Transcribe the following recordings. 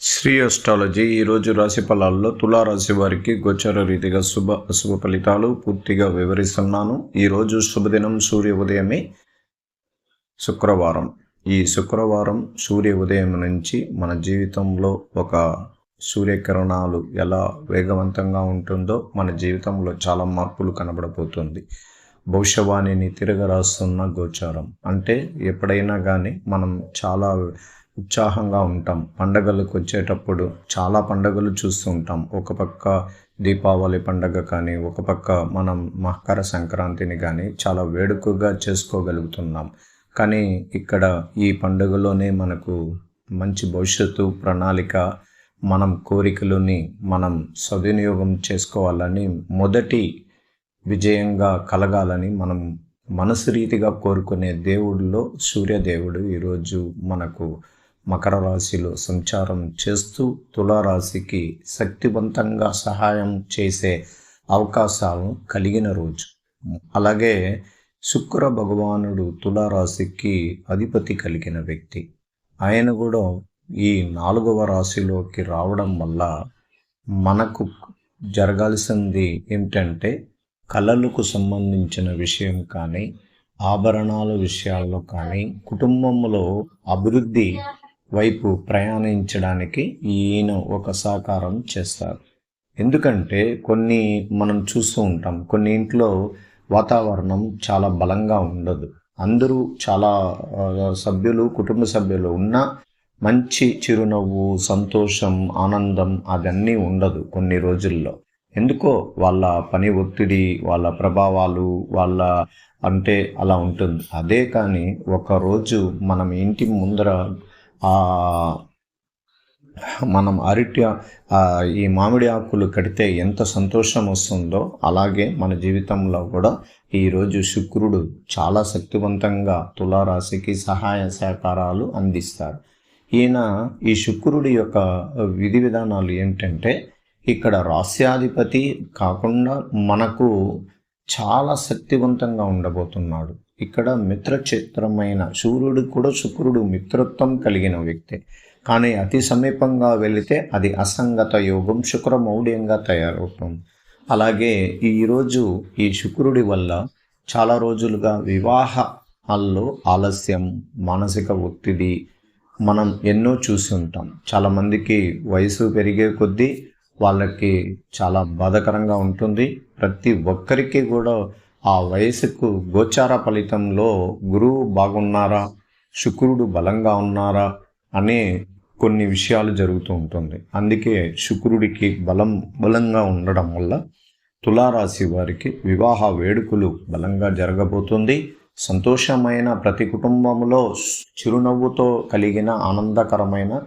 Shri astrology ఈరోజు రాశి ఫలాల్లో తులారాశి వారికి గోచర రీతిగా శుభ అశుభ ఫలితాలు పూర్తిగా వివరిస్తున్నాను. ఈరోజు శుభదినం సూర్య ఉదయమే శుక్రవారం. ఈ శుక్రవారం సూర్య ఉదయం నుంచి మన జీవితంలో ఒక సూర్యకిరణాలు ఎలా వేగవంతంగా ఉంటుందో మన జీవితంలో చాలా మార్పులు కనబడబోతుంది. భవిష్యవాణిని తిరగరాస్తున్న గోచారం. అంటే ఎప్పుడైనా కానీ మనం చాలా ఉత్సాహంగా ఉంటాం. పండగలకు వచ్చేటప్పుడు చాలా పండగలు చూస్తూ ఉంటాం. ఒక పక్క దీపావళి పండగ కానీ ఒక పక్క మనం మకర సంక్రాంతిని కానీ చాలా వేడుకగా చేసుకోగలుగుతున్నాం. కానీ ఇక్కడ ఈ పండుగలోనే మనకు మంచి భవిష్యత్తు ప్రణాళిక మనం కోరికలని మనం సద్వినియోగం చేసుకోవాలని మొదటి విజయంగా కలగాలని మనం మనసు రీతిగా కోరుకునే దేవుడిలో సూర్యదేవుడు ఈరోజు మనకు మకర రాశిలో సంచారం చేస్తూ తులారాశికి శక్తివంతంగా సహాయం చేసే అవకాశాలను కలిగిన రోజు. అలాగే శుక్ర భగవానుడు తులారాశికి అధిపతి కలిగిన వ్యక్తి. ఆయన కూడా ఈ నాలుగవ రాశిలోకి రావడం వల్ల మనకు జరగాల్సింది ఏమిటంటే కళలకు సంబంధించిన విషయం కానీ ఆభరణాల విషయాల్లో కానీ కుటుంబంలో అభివృద్ధి వైపు ప్రయాణించడానికి ఈయన ఒక సహకారం చేస్తారు. ఎందుకంటే కొన్ని మనం చూస్తూ ఉంటాం కొన్ని ఇంట్లో వాతావరణం చాలా బలంగా ఉండదు. అందరూ చాలా సభ్యులు కుటుంబ సభ్యులు ఉన్నా మంచి చిరునవ్వు సంతోషం ఆనందం అదన్నీ ఉండదు కొన్ని రోజుల్లో. ఎందుకో వాళ్ళ పని ఒత్తిడి వాళ్ళ ప్రభావాలు వాళ్ళ అంటే అలా ఉంటుంది. అదే కానీ ఒకరోజు మనం ఇంటి ముందర మనం అరటి ఈ మామిడి ఆకులు కడితే ఎంత సంతోషం వస్తుందో అలాగే మన జీవితంలో కూడా ఈరోజు శుక్రుడు చాలా శక్తివంతంగా తులారాశికి సహాయ సహకారాలు అందిస్తారు. ఈయన ఈ శుక్రుడి యొక్క విధి విధానాలు ఏంటంటే ఇక్కడ రాస్యాధిపతి కాకుండా మనకు చాలా శక్తివంతంగా ఉండబోతున్నాడు. ఇక్కడ మిత్రక్షేత్రమైన సూర్యుడు కూడా శుక్రుడు మిత్రత్వం కలిగిన వ్యక్తి. కానీ అతి సమీపంగా వెళితే అది అసంగత యోగం శుక్రమౌఢ్యంగా తయారవుతుంది. అలాగే ఈరోజు ఈ శుక్రుడి వల్ల చాలా రోజులుగా వివాహాల్లో ఆలస్యం మానసిక ఒత్తిడి మనం ఎన్నో చూసి ఉంటాం. చాలామందికి వయసు పెరిగే కొద్దీ వాళ్ళకి చాలా బాధకరంగా ఉంటుంది. ప్రతి ఒక్కరికి కూడా ఆ వయసుకు గోచార ఫలితంలో గురువు బాగున్నారా? శుక్రుడు బలంగా ఉన్నారా? అనే కొన్ని విషయాలు జరుగుతూ ఉంటుంది. అందుకే శుక్రుడికి బలం బలంగా ఉండడం వల్ల తులారాశి వారికి వివాహ వేడుకలు బలంగా జరగబోతుంది. సంతోషమైన ప్రతి కుటుంబంలో చిరునవ్వుతో కలిగిన ఆనందకరమైన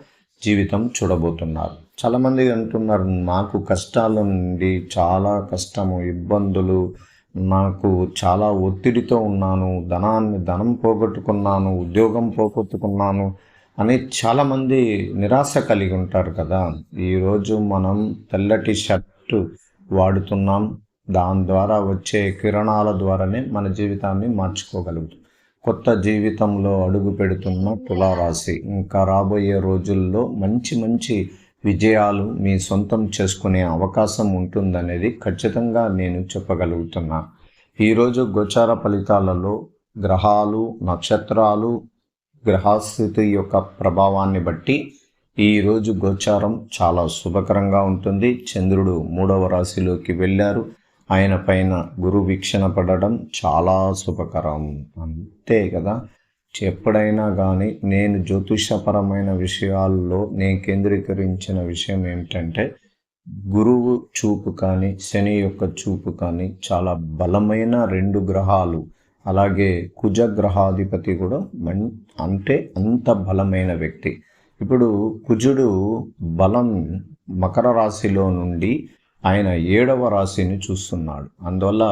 జీవితం చూడబోతున్నారు. చాలామంది అంటున్నారు నాకు కష్టాల నుండి చాలా కష్టము ఇబ్బందులు నాకు చాలా ఒత్తిడితో ఉన్నాను ధనాన్ని ధనం పోగొట్టుకున్నాను ఉద్యోగం పోగొట్టుకున్నాను అని చాలామంది నిరాశ కలిగి ఉంటారు కదా. ఈరోజు మనం తెల్లటి షర్టు వాడుతున్నాం. దాని ద్వారా వచ్చే కిరణాల ద్వారానే మన జీవితాన్ని మార్చుకోగలుగుతాం. కొత్త జీవితంలో అడుగు పెడుతున్న తులారాశి. ఇంకా రాబోయే రోజుల్లో మంచి మంచి విజయాలు మీ సొంతం చేసుకునే అవకాశం ఉంటుందనేది ఖచ్చితంగా నేను చెప్పగలుగుతున్నా. ఈరోజు గోచార ఫలితాలలో గ్రహాలు నక్షత్రాలు గ్రహస్థితి యొక్క ప్రభావాన్ని బట్టి ఈరోజు గోచారం చాలా శుభకరంగా ఉంటుంది. చంద్రుడు మూడవ రాశిలోకి వెళ్ళారు. ఆయన పైన గురు వీక్షణ పడడం చాలా శుభకరం. అంతే కదా? ఎప్పుడైనా కానీ నేను జ్యోతిషపరమైన విషయాల్లో నేను కేంద్రీకరించిన విషయం ఏమిటంటే గురువు చూపు కానీ శని యొక్క చూపు కానీ చాలా బలమైన రెండు గ్రహాలు. అలాగే కుజ గ్రహాధిపతి కూడా మన్ అంటే అంత బలమైన వ్యక్తి. ఇప్పుడు కుజుడు బలం మకర రాశిలో నుండి ఆయన ఏడవ రాశిని చూస్తున్నాడు. అందువల్ల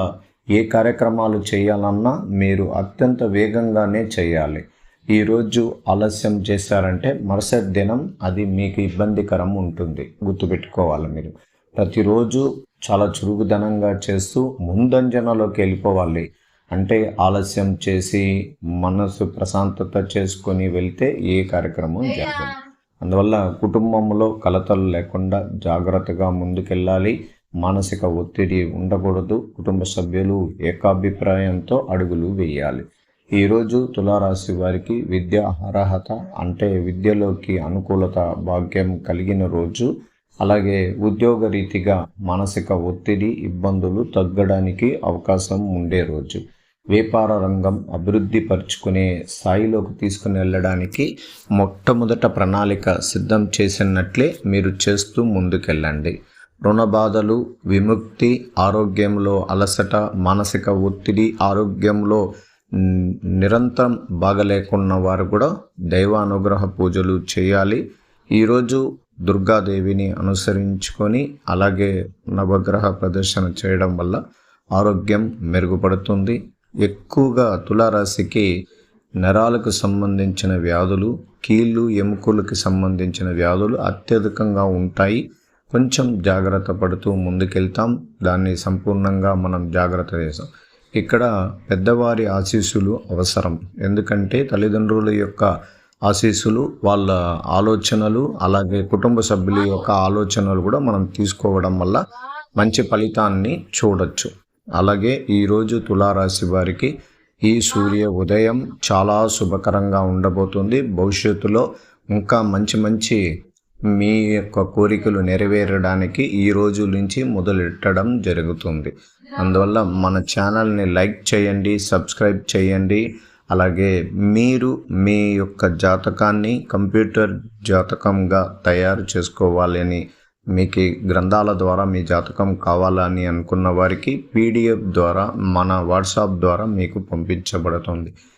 ఏ కార్యక్రమాలు చేయాలన్నా మీరు అత్యంత వేగంగానే చేయాలి. ఈరోజు ఆలస్యం చేశారంటే మరుసటి దినం అది మీకు ఇబ్బందికరం ఉంటుంది. గుర్తుపెట్టుకోవాలి మీరు. ప్రతిరోజు చాలా చురుకుదనంగా చేస్తూ ముందంజనలోకి వెళ్ళిపోవాలి. అంటే ఆలస్యం చేసి మనసు ప్రశాంతత చేసుకొని వెళ్తే ఏ కార్యక్రమం జరగదు. అందువల్ల కుటుంబంలో కలతలు లేకుండా జాగ్రత్తగా ముందుకెళ్ళాలి. మానసిక ఒత్తిడి ఉండకూడదు. కుటుంబ సభ్యులు ఏకాభిప్రాయంతో అడుగులు వేయాలి. ఈరోజు తులారాశి వారికి విద్య అర్హత అంటే విద్యలోకి అనుకూలత భాగ్యం కలిగిన రోజు. అలాగే ఉద్యోగ రీతిగా మానసిక ఒత్తిడి ఇబ్బందులు తగ్గడానికి అవకాశం ఉండే రోజు. వ్యాపార రంగం అభివృద్ధి పరుచుకునే స్థాయిలోకి తీసుకుని వెళ్ళడానికి మొట్టమొదట ప్రణాళిక సిద్ధం చేసినట్లే మీరు చేస్తూ ముందుకెళ్ళండి. రుణ బాధలు విముక్తి ఆరోగ్యంలో అలసట మానసిక ఒత్తిడి ఆరోగ్యంలో నిరంతరం బాగలేకున్న వారు కూడా దైవానుగ్రహ పూజలు చేయాలి. ఈరోజు దుర్గాదేవిని అనుసరించుకొని అలాగే నవగ్రహ ప్రదర్శన చేయడం వల్ల ఆరోగ్యం మెరుగుపడుతుంది. ఎక్కువగా తులారాశికి నరాలకు సంబంధించిన వ్యాధులు కీళ్ళు ఎముకలకు సంబంధించిన వ్యాధులు అత్యధికంగా ఉంటాయి. కొంచెం జాగ్రత్త పడుతూ ముందుకెళ్తాం. దాన్ని సంపూర్ణంగా మనం జాగ్రత్త చేస్తాం. ఇక్కడ పెద్దవారి ఆశీస్సులు అవసరం. ఎందుకంటే తల్లిదండ్రుల యొక్క ఆశీస్సులు వాళ్ళ ఆలోచనలు అలాగే కుటుంబ సభ్యుల యొక్క ఆలోచనలు కూడా మనం తీసుకోవడం వల్ల మంచి ఫలితాన్ని చూడొచ్చు. అలాగే ఈరోజు తులారాశి వారికి ఈ సూర్య ఉదయం చాలా శుభకరంగా ఉండబోతుంది. భవిష్యత్తులో ఇంకా మంచి మంచి మీ యొక్క కోరికలు నెరవేరడానికి ఈ రోజు నుంచి మొదలెట్టడం జరుగుతుంది. అందువల్ల మన ఛానల్ని లైక్ చేయండి సబ్స్క్రైబ్ చేయండి. అలాగే మీరు మీ యొక్క జాతకాన్ని కంప్యూటర్ జాతకంగా తయారు చేసుకోవాలని మీకు గ్రంథాల ద్వారా మీ జాతకం కావాలని అనుకున్న వారికి పీడిఎఫ్ ద్వారా మన వాట్సాప్ ద్వారా మీకు పంపించబడుతుంది.